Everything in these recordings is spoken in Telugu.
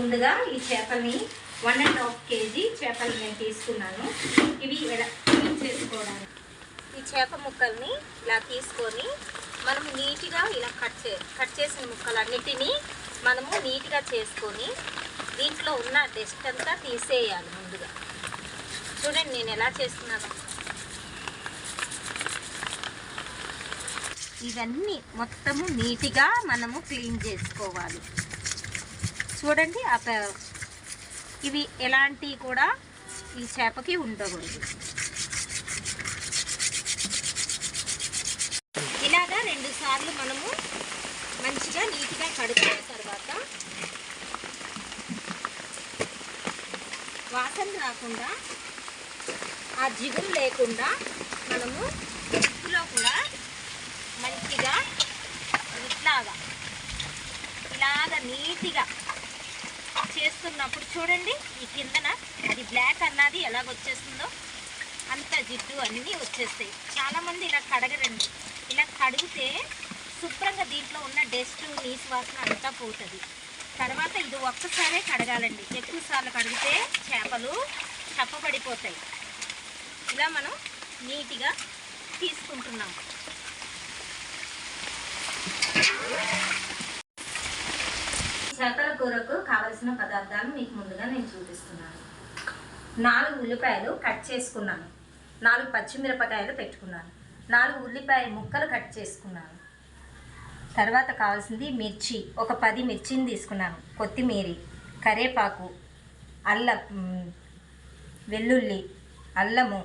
ముందుగా ఈ చేపల్ని వన్ అండ్ హాఫ్ కేజీ చేపలు నేను తీసుకున్నాను. ఇవి ఎలా క్లీన్ చేసుకోవడానికి? ఈ చేప ముక్కల్ని ఇలా తీసుకొని మనం నీట్గా ఇలా కట్ చే కట్ చేసిన ముక్కలన్నిటినీ మనము నీట్గా చేసుకొని దీంట్లో ఉన్న డస్ట్ అంతా తీసేయాలి ముందుగా. చూడండి నేను ఎలా చేస్తున్నాను. ఇవన్నీ మొత్తము నీట్గా మనము క్లీన్ చేసుకోవాలి. చూడండి ఆ ఇవి ఎలాంటివి కూడా ఈ చేపకి ఉండకూడదు. ఇలాగా రెండు సార్లు మనము మంచిగా నీట్గా కడుక్కున్న తర్వాత వాసన రాకుండా ఆ జిగురు లేకుండా మనము ఉప్పులో కూడా మంచిగా ఇట్లాగా ఇలాగా నీట్గా చేస్తున్నప్పుడు చూడండి ఈ కిందన అది బ్లాక్ అన్నది ఎలాగొచ్చేస్తుందో అంత జిడ్డు అన్నీ వచ్చేస్తాయి. చాలామంది ఇలా కడగరండి. ఇలా కడిగితే శుభ్రంగా దీంట్లో ఉన్న డస్ట్ నీసు వాసన అంతా పోతుంది. తర్వాత ఇది ఒక్కసారే కడగాలండి. ఎక్కువ సార్లు కడిగితే చేపలు చప్పబడిపోతాయి. ఇలా మనం నీట్గా తీసుకుంటున్నాం. చేపల కూరకు కావలసిన పదార్థాలు మీకు ముందుగా నేను చూపిస్తున్నాను. నాలుగు ఉల్లిపాయలు కట్ చేసుకున్నాను. నాలుగు పచ్చిమిరపకాయలు పెట్టుకున్నాను. నాలుగు ఉల్లిపాయ ముక్కలు కట్ చేసుకున్నాను. తర్వాత కావాల్సింది మిర్చి. ఒక పది మిర్చిని తీసుకున్నాను. కొత్తిమీర కరేపాకు అల్లం వెల్లుల్లి అల్లము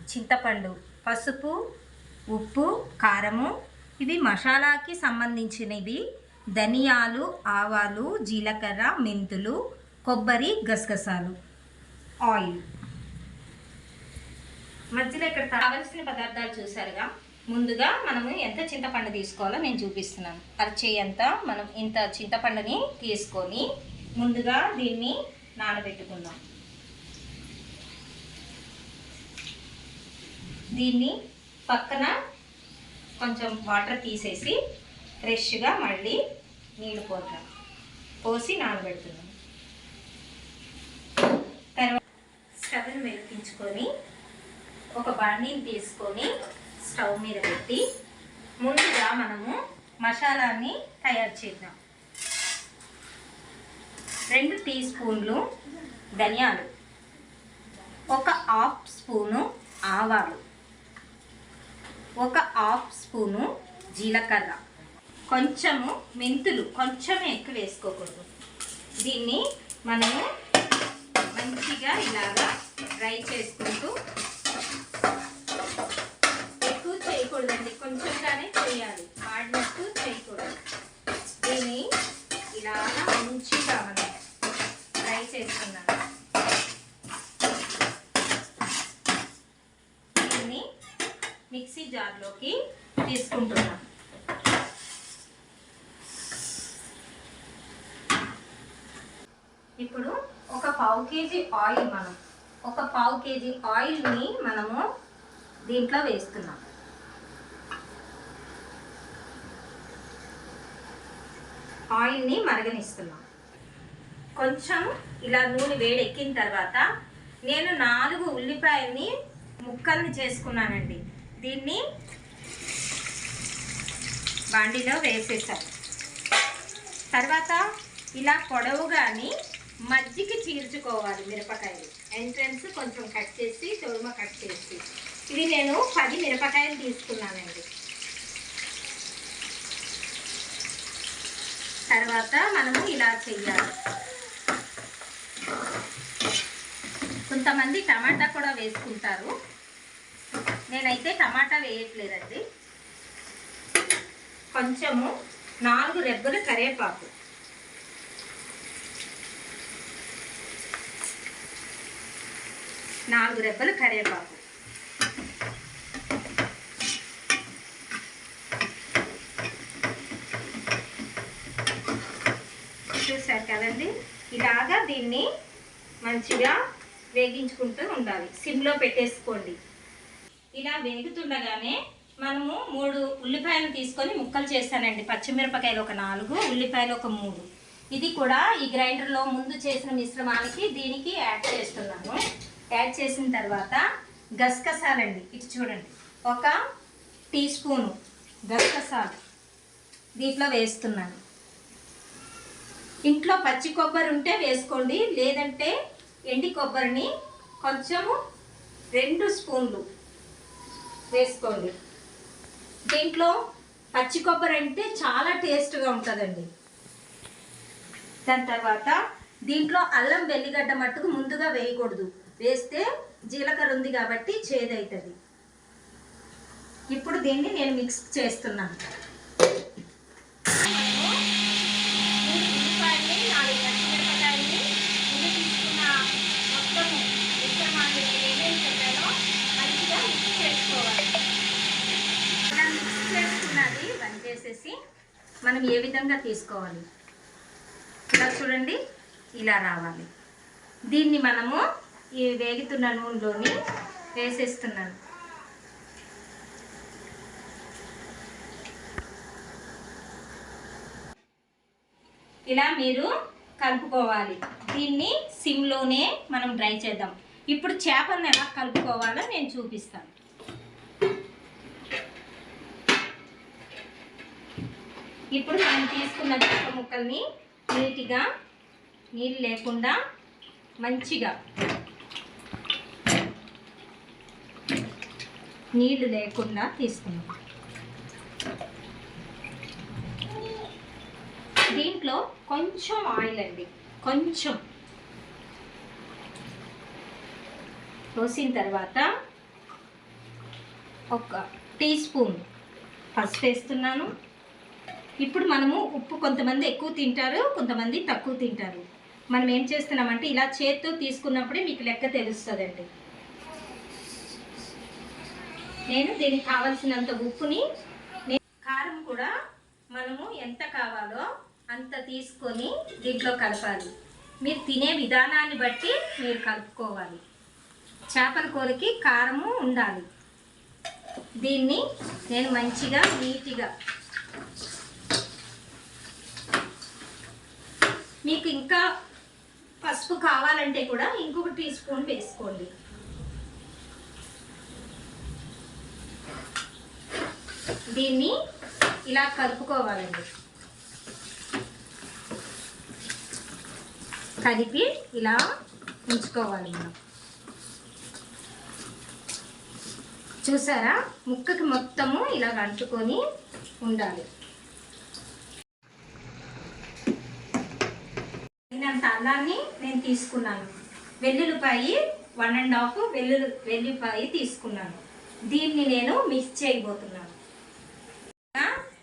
చింతపండు పసుపు ఉప్పు కారము. ఇవి మసాలాకి సంబంధించినవి. ధనియాలు ఆవాలు జీలకర్ర మెంతులు కొబ్బరి గసగసాలు. ఆయిల్. మధ్యలో ఇక్కడ కావలసిన పదార్థాలు చూసారుగా. ముందుగా మనము ఎంత చింతపండు తీసుకోవాలో నేను చూపిస్తున్నాను. అరచేయంత మనం ఇంత చింతపండుని తీసుకొని ముందుగా దీన్ని నానబెట్టుకుందాం. దీన్ని పక్కన కొంచెం వాటర్ తీసేసి ఫ్రెష్గా మళ్ళీ నీళ్ళు పోతాం పోసి నానబెడుతున్నాం. తర్వాత స్టవ్ని వెలిగించుకొని ఒక బండిని తీసుకొని స్టవ్ మీద పెట్టి ముందుగా మనము మసాలాని తయారు చేద్దాం. రెండు టీ స్పూన్లు ధనియాలు ఒక హాఫ్ స్పూను ఆవాలు ఒక హాఫ్ స్పూను జీలకర్ర. కొంచెము మెంతులు కొంచెం ఎక్కువ వేసుకోకూడదు. దీన్ని మనము మంచిగా ఇలాగా ఫ్రై చేసుకుంటూ ఎక్కువ చేయకూడదండి కొంచెంగానే చేయాలి. వాడినట్టు చేయకూడదు. దీన్ని ఇలాగా మంచిగా మనం ఫ్రై చేసుకున్నాను దీన్ని మిక్సీ జార్లోకి తీసుకుంటున్నాను ఇప్పుడు ఒక పావు కేజీ ఆయిల్ మనం ఒక పావు కేజీ ఆయిల్ని మనము దీంట్లో వేస్తున్నాం. ఆయిల్ని మరగనిస్తున్నాం. కొంచెం ఇలా నూనె వేడెక్కిన తర్వాత నేను నాలుగు ఉల్లిపాయల్ని ముక్కల్ని చేసుకున్నానండి. దీన్ని బాండిలో వేసేసాను. తర్వాత ఇలా పొడవుగాని మజ్జిగ చీల్చుకోవాలి మిరపకాయలు. ఎంట్రన్స్ కొంచెం కట్ చేసి తొడుమ కట్ చేసి. ఇది నేను పది మిరపకాయలు తీసుకున్నానండి. తర్వాత మనము ఇలా చెయ్యాలి. కొంతమంది టమాటా కూడా వేసుకుంటారు. నేనైతే టమాటా వేయట్లేదండి. కొంచెము నాలుగు రెబ్బలు కరివేపాకు. నాలుగు రెబ్బలు కరివేపాకు. చూసారు కదండి? ఇలాగా దీన్ని మంచిగా వేగించుకుంటూ ఉండాలి. సిమ్లో పెట్టేసుకోండి. ఇలా వేగుతుండగానే మనము మూడు ఉల్లిపాయలు తీసుకొని ముక్కలు చేస్తానండి పచ్చిమిరపకాయలు ఒక నాలుగు ఉల్లిపాయలు ఒక మూడు. ఇది కూడా ఈ గ్రైండర్లో ముందు చేసిన మిశ్రమానికి దీనికి యాడ్ చేస్తున్నాను. యాడ్ చేసిన తర్వాత గసగసాలండి. ఇటు చూడండి. ఒక టీ స్పూను గసగసాలు దీంట్లో వేస్తున్నాను. ఇంట్లో పచ్చి కొబ్బరి ఉంటే వేసుకోండి. లేదంటే ఎండి కొబ్బరిని కొంచెము రెండు స్పూన్లు వేసుకోండి. దీంట్లో పచ్చి కొబ్బరి అంటే చాలా టేస్ట్గా ఉంటుందండి. దాని తర్వాత దీంట్లో అల్లం వెల్లిగడ్డ మట్టుకు ముందుగా వేయకూడదు. వేస్తే జీలకర్ర ఉంది కాబట్టి చేదవుతుంది ఇప్పుడు దీన్ని నేను మిక్స్ చేస్తున్నాను. చేసేసి మనం ఏ విధంగా తీసుకోవాలి? ఇలా చూడండి ఇలా రావాలి. దీన్ని మనము ఈ వేగుతున్న నూనెలోని వేసేస్తున్నాను. ఇలా మీరు కలుపుకోవాలి. దీన్ని సిమ్లోనే మనం డ్రై చేద్దాం. ఇప్పుడు చేపలను ఎలా కలుపుకోవాలో నేను చూపిస్తాను. ఇప్పుడు మనం తీసుకున్న చేప ముక్కల్ని నీట్గా నీళ్ళు లేకుండా మంచిగా నీళ్ళు లేకుండా తీసుకున్నాం దీంట్లో కొంచెం ఆయిల్ అండి. కొంచెం. పోసిన తర్వాత ఒక టీ స్పూన్ పసుపు వేస్తున్నాను. ఇప్పుడు మనము ఉప్పు కొంతమంది ఎక్కువ తింటారు కొంతమంది తక్కువ తింటారు. మనం ఏం చేస్తున్నామంటే ఇలా చేత్తో తీసుకున్నప్పుడే మీకు లెక్క తెలుస్తుందండి. నేను దీనికి కావలసినంత ఉప్పుని కారం కూడా మనము ఎంత కావాలో అంత తీసుకొని దీంట్లో కలపాలి. మీరు తినే విధానాన్ని బట్టి మీరు కలుపుకోవాలి. చేపల కూరకి కారము ఉండాలి. దీన్ని నేను మంచిగా నీట్గా మీకు ఇంకా పసుపు కావాలంటే కూడా ఇంకొక టీ స్పూన్ వేసుకోండి. దీన్ని ఇలా కలుపుకోవాలండి. కలిపి ఇలా ఉంచుకోవాలి మనం. చూసారా? ముక్కకి మొత్తము ఇలా అంటుకొని ఉండాలి. తగినంత అల్లాన్ని నేను తీసుకున్నాను. వెల్లుల్లిపాయి వన్ అండ్ హాఫ్ వెల్లుల్లి వెల్లుల్లిపాయి తీసుకున్నాను. దీన్ని నేను మిక్స్ చేయబోతున్నాను.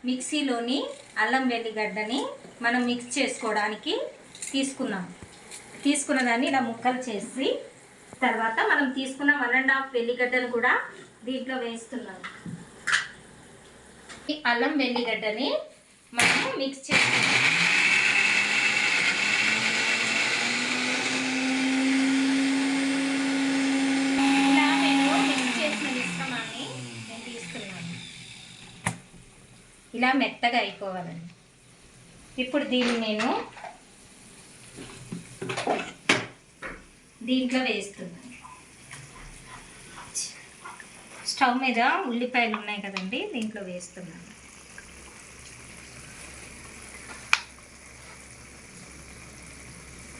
మిక్సీలోని అల్లం వెల్లిగడ్డని మనం మిక్స్ చేసుకోవడానికి తీసుకున్నాం తీసుకున్న దాన్ని ఇలా ముక్కలు చేసి తర్వాత మనం తీసుకున్న వన్ అండ్ హాఫ్ వెల్లిగడ్డను కూడా దీంట్లో వేస్తున్నాం. అల్లం వెల్లిగడ్డని మనము మిక్స్ చేసుకున్నాం ఇలా నేను మిక్స్ చేసిన మిశ్రమాన్ని నేను తీసుకున్నాను ఇలా మెత్తగా అయిపోవాలండి. ఇప్పుడు దీన్ని నేను దీంట్లో వేస్తున్నాను. స్టవ్ మీద ఉల్లిపాయలు ఉన్నాయి కదండి దీంట్లో వేస్తున్నాను.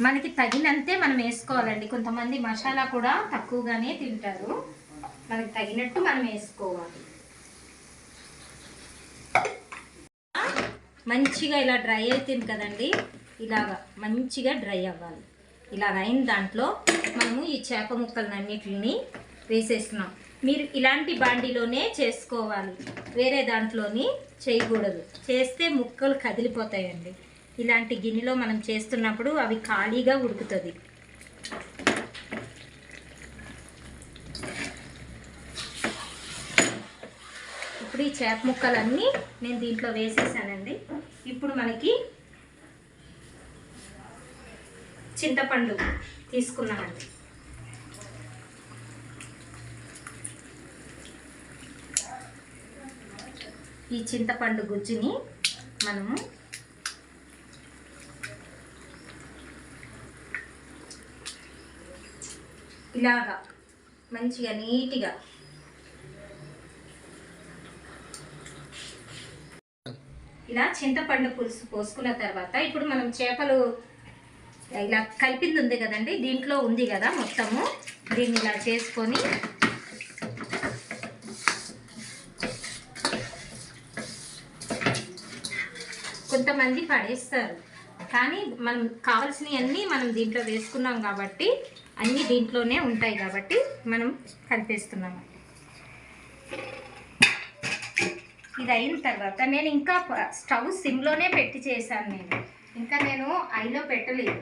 మనకి తగినంతే మనం వేసుకోవాలండి. కొంతమంది మసాలా కూడా తక్కువగానే తింటారు. మనకి తగినట్టు మనం వేసుకోవాలి. మంచిగా ఇలా డ్రై అవుతుంది కదండి. ఇలాగా మంచిగా డ్రై అవ్వాలి. ఇలాగ అయిన దాంట్లో మనము ఈ చేప ముక్కలన్నిటిని వేసేస్తున్నాం. మీరు ఇలాంటి బాండీలోనే చేసుకోవాలి. వేరే దాంట్లోని చేయకూడదు. చేస్తే ముక్కలు కదిలిపోతాయండి. ఇలాంటి గిన్నెలో మనం చేస్తున్నప్పుడు అవి ఖాళీగా ఉడుకుతుంది. ఇప్పుడు ఈ చేప ముక్కలన్నీ నేను దీంట్లో వేసేసానండి. ఇప్పుడు మనకి చింతపండు తీసుకున్నామండి. ఈ చింతపండు గుజ్జుని మనము ఇలాగా మంచిగా నీట్గా ఇలా చింతపండు పులుసు పోసుకున్న తర్వాత ఇప్పుడు మనం చేపలు ఇలా కలిపింది ఉంది కదండి దీంట్లో ఉంది కదా మొత్తము. దీన్ని ఇలా చేసుకొని కొంతమంది పడేస్తారు. కానీ మనం కావాల్సినవన్నీ మనం దీంట్లో వేసుకున్నాం కాబట్టి అన్నీ దీంట్లోనే ఉంటాయి కాబట్టి మనం కలిపేస్తున్నాము. ఇది అయిన తర్వాత నేను ఇంకా స్టవ్ సిమ్లోనే పెట్టి చేశాను నేను. ఇంకా నేను ఐలో పెట్టలేదు.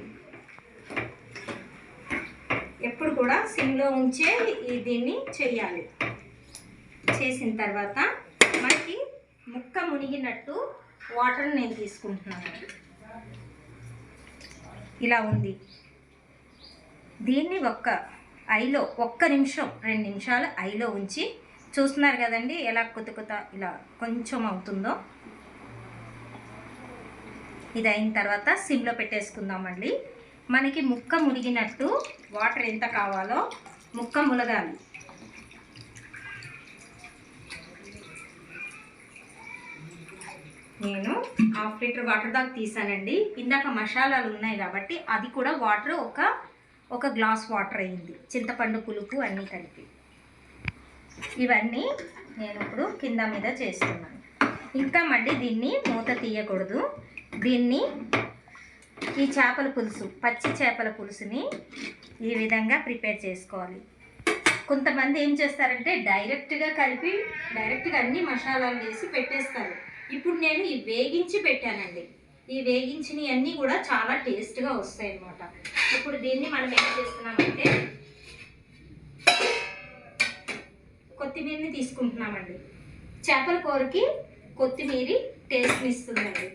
ఎప్పుడు కూడా సిమ్లో ఉంచే ఈ దీన్ని చేయాలి చేసిన తర్వాత మనకి ముక్క మునిగినట్టు వాటర్ నేను తీసుకుంటున్నాను. ఇలా ఉంది. దీన్ని ఒక్క ఐలో ఒక్క నిమిషం రెండు నిమిషాలు ఐలో ఉంచి చూస్తున్నారు కదండి ఎలా కొత్త కొత్త ఇలా కొంచెం అవుతుందో. ఇది అయిన తర్వాత సిమ్లో పెట్టేసుకుందామండి మనకి ముక్క మునిగినట్టు వాటర్ ఎంత కావాలో ముక్క ములగాలి. నేను హాఫ్ లీటర్ వాటర్ దాకా తీసానండి. ఇందాక మసాలాలు ఉన్నాయి కాబట్టి అది కూడా వాటర్ ఒక ఒక గ్లాస్ వాటర్ అయింది చింతపండు పులుపు అన్నీ కలిపి. ఇవన్నీ నేను ఇప్పుడు కింద మీద చేస్తున్నాను. ఇంకా మళ్ళీ దీన్ని మూత తీయకూడదు. దీన్ని ఈ చేపల పులుసు పచ్చి చేపల పులుసుని ఈ విధంగా ప్రిపేర్ చేసుకోవాలి. కొంతమంది ఏం చేస్తారంటే డైరెక్ట్గా కలిపి డైరెక్ట్గా అన్ని మసాలాలు వేసి పెట్టేస్తారు. ఇప్పుడు నేను ఈ వేగించి పెట్టానండి. ఈ వేగించినవి అన్నీ కూడా చాలా టేస్ట్గా వస్తాయి అన్నమాట ఇప్పుడు దీన్ని మనం ఏం చేస్తున్నామంటే కొత్తిమీరని తీసుకుంటున్నామండి. చేపల కూరకి కొత్తిమీర టేస్ట్ని ఇస్తుందండి.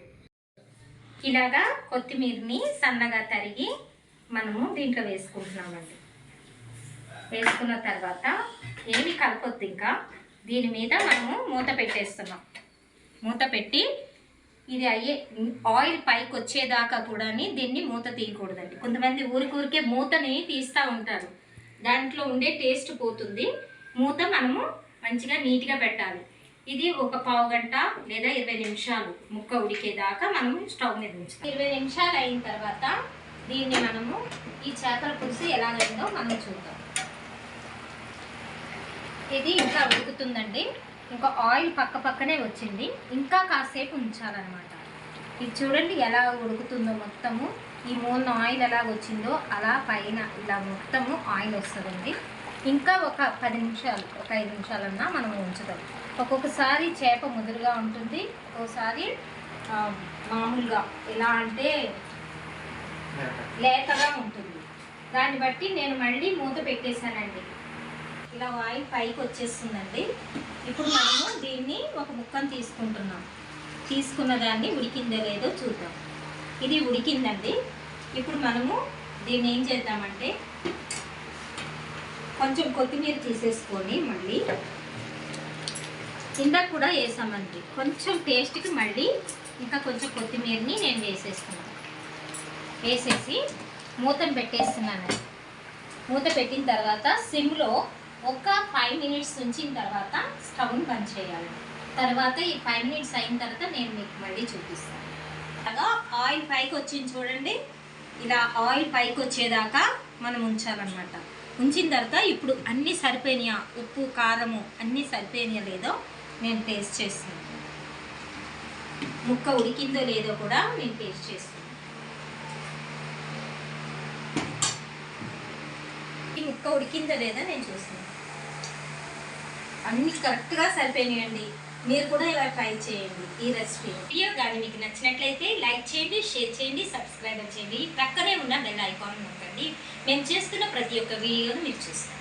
ఇలాగా కొత్తిమీరని సన్నగా తరిగి మనము దీంట్లో వేసుకుంటున్నామండి. వేసుకున్న తర్వాత ఏమి కలపొద్దు ఇంకా. దీని మీద మనము మూత పెట్టేస్తున్నాం. మూత పెట్టి ఇది అయ్యే ఆయిల్ పైకి వచ్చేదాకా కూడా దీన్ని మూత తీయకూడదండి. కొంతమంది ఊరికూరికే మూతని తీస్తూ ఉంటారు. దాంట్లో ఉండే టేస్ట్ పోతుంది. మూత మనము మంచిగా నీట్గా పెట్టాలి. ఇది ఒక పావు గంట లేదా ఇరవై నిమిషాలు ముక్క ఉడికేదాకా మనము స్టవ్ మీద ఉంచాలి ఇరవై నిమిషాలు అయిన తర్వాత దీన్ని మనము ఈ చేపల పులుసు ఎలాగైందో మనం చూద్దాం. ఇది ఇంకా ఉడుకుతుందండి. ఇంకా ఆయిల్ పక్క పక్కనే వచ్చింది. ఇంకా కాసేపు ఉంచాలన్నమాట. ఇది చూడండి ఎలా ఉడుకుతుందో మొత్తము. ఈ మూలన ఆయిల్ ఎలా వచ్చిందో అలా పైన ఇలా మొత్తము ఆయిల్ వస్తుందండి. ఇంకా ఒక పది నిమిషాలు ఒక ఐదు నిమిషాలన్నా మనం ఉంచుదాం ఒక్కొక్కసారి చేప ముదురుగా ఉంటుంది. ఒక్కొక్కసారి మామూలుగా ఎలా అంటే లేతగా ఉంటుంది. దాన్ని బట్టి నేను మళ్ళీ మూత పెట్టేశానండి. ఇలా ఆయిల్ పైకి వచ్చేస్తుందండి. ఇప్పుడు మనము దీన్ని ఒక ముక్కను తీసుకుంటున్నాం. తీసుకున్న దాన్ని ఉడికిందో లేదో చూద్దాం. ఇది ఉడికిందండి. ఇప్పుడు మనము దీన్ని ఏం చేద్దామంటే కొంచెం కొత్తిమీర తీసేసుకొని మళ్ళీ ఇందాక కూడా వేసామండి. కొంచెం టేస్ట్కి మళ్ళీ ఇంకా కొంచెం కొత్తిమీరని నేను వేసేస్తున్నాను. వేసేసి మూతను పెట్టేస్తున్నాను. మూత పెట్టిన తర్వాత సిమ్లో ఒక ఫైవ్ మినిట్స్ ఉంచిన తర్వాత స్టవ్ని బంద్ చేయాలి. తర్వాత ఈ ఫైవ్ మినిట్స్ అయిన తర్వాత నేను మీకు మళ్ళీ చూపిస్తాను. అలాగా ఆయిల్ పైకి వచ్చింది చూడండి. ఇలా ఆయిల్ పైకి వచ్చేదాకా మనం ఉంచాలన్నమాట. ఉంచిన తర్వాత ఇప్పుడు అన్నీ సరిపోయినాయా? ఉప్పు కారము అన్నీ సరిపోయినాయా లేదో నేను టేస్ట్ చేస్తున్నాను. ముక్క ఉడికిందో లేదో కూడా నేను టేస్ట్ చేస్తున్నాను. ఈ ముక్క ఉడికిందో లేదో నేను చూస్తున్నాను. అన్నీ కరెక్ట్గా సరిపోయినాయండి. మీరు కూడా ఇలా ట్రై చేయండి ఈ రెసిపీ. వీడియో కానీ మీకు నచ్చినట్లయితే లైక్ చేయండి షేర్ చేయండి సబ్స్క్రైబ్ చేయండి. పక్కనే ఉన్న బెల్ ఐకాన్ నొక్కండి. మేము చేస్తున్న ప్రతి ఒక్క వీడియోను మీరు చూస్తారు.